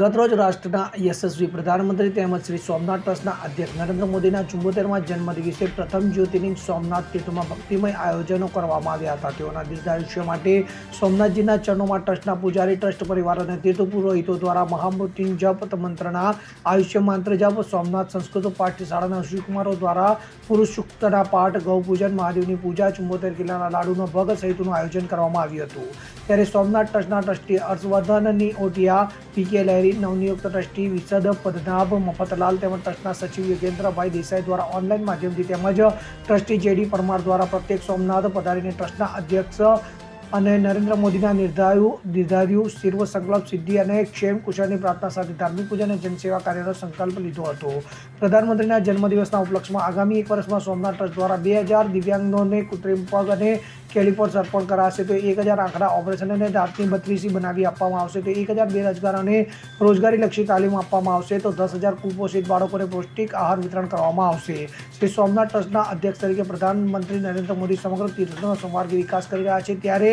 ગતરોજ રાષ્ટ્રના યશસ્વી પ્રધાનમંત્રી તેમજ શ્રી સોમનાથ ટ્રસ્ટના અધ્યક્ષ નરેન્દ્ર મોદીના ચુંબોતેરમાં જન્મદિવસે પ્રથમ જ્યોતિર્લિંગ સોમનાથ તીર્થમાં ભક્તિમય આયોજનો કરવામાં આવ્યા હતા. તેઓના દીર્ઘાયુષ્ય માટે સોમનાથજીના ચરણોમાં ટ્રસ્ટના પૂજારી, ટ્રસ્ટ પરિવાર અને તીર્થ પુરોહિતો દ્વારા મહામૃત્યુંજપ મંત્રના આયુષ્ય મંત્ર જપ, સોમનાથ સંસ્કૃત પાઠશાળાના શિવકુમારો દ્વારા પુરુષ સૂક્તના પાઠ, ગૌપૂજન, મહાદેવની પૂજા, ચુંબોતેર કિલ્લાના લાડુનો ભગ સહિતનું આયોજન કરવામાં આવ્યું હતું. ત્યારે સોમનાથ ટ્રસ્ટના ટ્રસ્ટી હર્ષવર્ધનની ઓટિયા, પી કે લહેરી, નવનિયુક્ત ટ્રસ્ટી વિશદ પદનાભ મફતલાલ તેમજ ટ્રસ્ટના સચિવ યોગેન્દ્રભાઈ દેસાઈ દ્વારા ઓનલાઈન માધ્યમથી તેમજ ટ્રસ્ટી જેડી પરમાર દ્વારા પ્રત્યેક સોમનાથ પધારીને ટ્રસ્ટના અધ્યક્ષ અને નરેન્દ્ર મોદીના નિર્ધાર્યું નિર્ધાર્યું સર્વ સંકલ્પ સિદ્ધિ અને ક્ષેમ કુશળની પ્રાર્થના સાથે ધાર્મિક પૂજા અને જનસેવા કાર્યનો સંકલ્પ લીધો હતો. પ્રધાનમંત્રીના જન્મદિવસના ઉપલક્ષમાં આગામી એક વર્ષમાં સોમનાથ ટ્રસ્ટ દ્વારા બે હજાર દિવ્યાંગોને કૃત્રિમ પગ અને કેલિપર્સ અર્પણ કરાશે. તો એક હજાર આંકડા ઓપરેશન અને દાંતની બત્રીસી બનાવી આપવામાં આવશે. તો એક હજાર બેરોજગાર અને રોજગારીલક્ષી તાલીમ આપવામાં આવશે. તો દસ હજાર કુપોષિત બાળકોને પૌષ્ટિક આહાર વિતરણ કરવામાં આવશે. શ્રી સોમનાથ ટ્રસ્ટના અધ્યક્ષ તરીકે પ્રધાનમંત્રી નરેન્દ્ર મોદી સમગ્ર તીર્થનો સમાર્ગ વિકાસ કરી રહ્યા છે. ત્યારે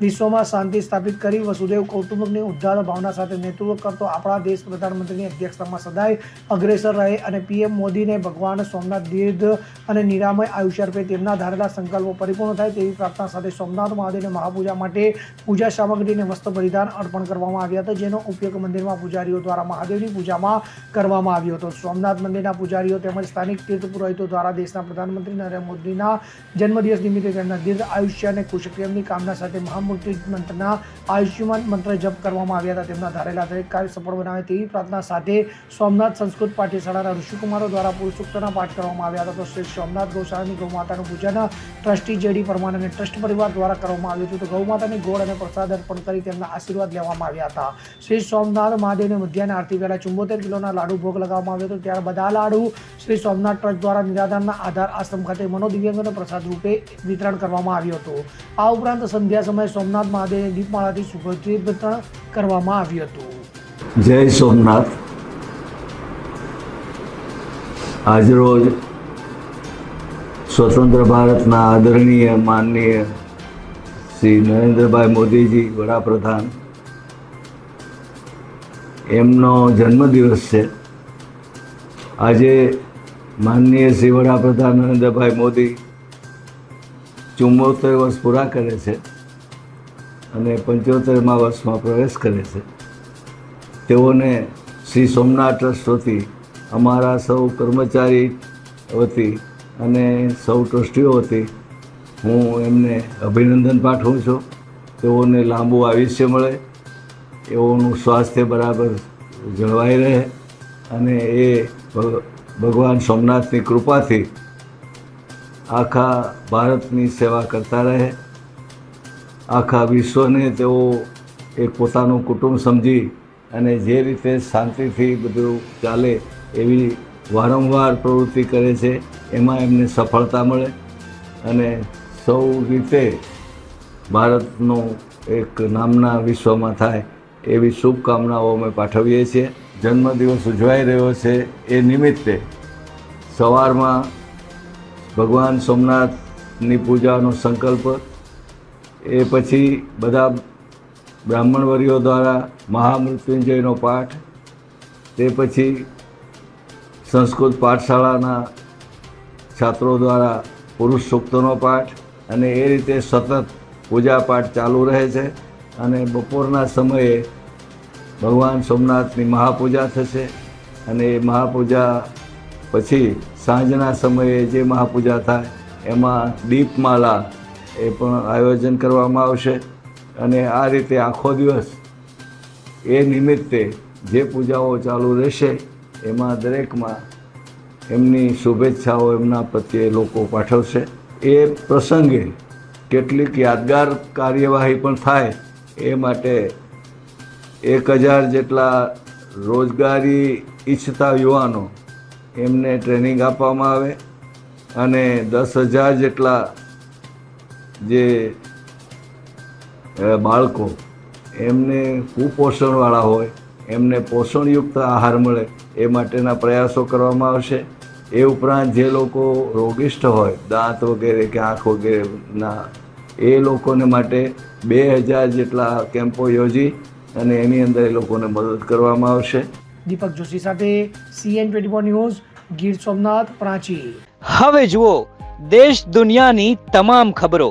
વિશ્વમાં શાંતિ સ્થાપિત કરી વસુદેવ કૌટુંબકની ઉદ્ધાર ભાવના સાથે નેતૃત્વ કરતો આપણા દેશ પ્રધાનમંત્રીની અધ્યક્ષતામાં સદાય અગ્રેસર રહે અને પીએમ મોદીને ભગવાન સોમનાથ દીર્ઘ અને નિરામય આયુષ્ય અર્પે તેમના ધારેલા સંકલ્પો પરિપૂર્ણ થાય તેવી પ્રાર્થના સાથે સોમનાથ મહાદેવને મહાપૂજા માટે પૂજા સામગ્રીને વસ્ત્ર પરિધાન અર્પણ કરવામાં આવ્યા હતા, જેનો ઉપયોગ મંદિરમાં પૂજારીઓ દ્વારા મહાદેવની પૂજામાં કરવામાં આવ્યો હતો. સોમનાથ મંદિરના પૂજારીઓ તેમજ સ્થાનિક તીર્થ પુરોહિતો દ્વારા દેશના પ્રધાનમંત્રી નરેન્દ્ર મોદીના જન્મદિવસ નિમિત્તે તેમના દીર્ઘ આયુષ્ય અને કુશક્રિયમની કામના સાથે મહામૃત્યુ મંત્રના આયુષ્યમાન મંત્ર જપ કરવામાં આવ્યા હતા. તેમના ધારેલા દરેક કાર્ય સફળ બનાવે તેવી પ્રાર્થના સાથે સોમનાથ સંસ્કૃત પાઠ્યશાળાના ઋષિકુમારો દ્વારા પુરુષોત્તરના પાઠ કરવામાં આવ્યા હતા. તો શ્રી સોમનાથ ગૌશાળાની ગૌમાતાનું પૂજન ટ્રસ્ટી જેડી પરમાન અને ટ્રસ્ટ પરિવાર દ્વારા કરવામાં આવ્યું હતું. તો ગૌમાતાની ગોળ અને પ્રસાદ અર્પણ કરી તેમના આશીર્વાદ લેવામાં આવ્યા હતા. શ્રી સોમનાથ મહાદેવને મધ્યાહન આરતી પહેલાં ચુંબોતેર કિલોના લાડુ ભોગ લગાવવામાં આવ્યો હતો. ત્યારે બધા લાડુ શ્રી સોમનાથ ટ્રસ્ટ દ્વારા નિરાધારના આધાર આશ્રમ ખાતે મનોદિવ્યાંગોને પ્રસાદ રૂપે વિતરણ કરવામાં આવ્યું હતું. આ ઉપરાંત સંધ્યા સમયે સોમનાથ મહાદેવને દીપમાળાથી સુગંધિત વિતરણ કરવામાં આવ્યું હતું. જય સોમનાથ. આજરોજ સ્વતંત્ર ભારતના આદરણીય, માનનીય શ્રી નરેન્દ્રભાઈ મોદીજી, વડાપ્રધાન. એમનો જન્મદિવસ છે. આજે માનનીય શ્રી વડાપ્રધાન નરેન્દ્રભાઈ મોદી ચુમ્મોતેર વર્ષ પૂરા કરે છે. અને પંચોતેરમાં વર્ષમાં પ્રવેશ કરે છે. તેઓને શ્રી સોમનાથ ટ્રસ્ટ વતી અમારા સૌ કર્મચારી વતી અને સૌ ટ્રસ્ટીઓ વતી હું એમને અભિનંદન પાઠવું છું. તેઓને લાંબુ આયુષ્ય મળે, એઓનું સ્વાસ્થ્ય બરાબર જળવાઈ રહે અને એ ભગ- ભગવાન સોમનાથની કૃપાથી આખા ભારતની સેવા કરતા રહે. આખા વિશ્વને તેઓ એક પોતાનું કુટુંબ સમજી અને જે રીતે શાંતિથી બધું ચાલે એવી વારંવાર પ્રવૃત્તિ કરે છે, એમાં એમને સફળતા મળે અને સૌ રીતે ભારતનું એક નામના વિશ્વમાં થાય એવી શુભકામનાઓ અમે પાઠવીએ છીએ. જન્મદિવસ ઉજવાઈ રહ્યો છે એ નિમિત્તે સવારમાં ભગવાન સોમનાથની પૂજાનો સંકલ્પ એ પછી બધા બ્રાહ્મણવરીઓ દ્વારા મહામૃત્યુંજયનો પાઠ, તે પછી સંસ્કૃત પાઠશાળાના છાત્રો દ્વારા પુરુષ સૂક્તનો પાઠ અને એ રીતે સતત પૂજા પાઠ ચાલુ રહે છે અને બપોરના સમયે ભગવાન સોમનાથની મહાપૂજા થશે અને એ મહાપૂજા પછી સાંજના સમયે જે મહાપૂજા થાય એમાં દીપમાલા એ પણ આયોજન કરવામાં આવશે. અને આ રીતે આખો દિવસ એ નિમિત્તે જે પૂજાઓ ચાલુ રહેશે, એમાં દરેકમાં એમની શુભેચ્છાઓ એમના પ્રત્યે લોકો પાઠવશે. એ પ્રસંગે કેટલીક યાદગાર કાર્યવાહી પણ થાય, એ માટે એક હજાર જેટલા રોજગારી ઈચ્છતા યુવાનો એમને ટ્રેનિંગ આપવામાં આવે અને દસ હજાર જેટલા જે બાળકો એમને કુપોષણવાળા હોય એમને પોષણયુક્ત આહાર મળે એ માટેના પ્રયાસો કરવામાં આવશે. એ ઉપરાંત જે લોકો રોગિષ્ઠ હોય દાંત વગેરે કે આંખ વગેરેના એ લોકોને માટે બે હજાર જેટલા કેમ્પો યોજી અને એની અંદર એ લોકોને મદદ કરવામાં આવશે. દીપક જોશી સાથે CN twenty four news Gir Somnath Prachi. હવે જુઓ દેશ દુનિયાની તમામ ખબરો.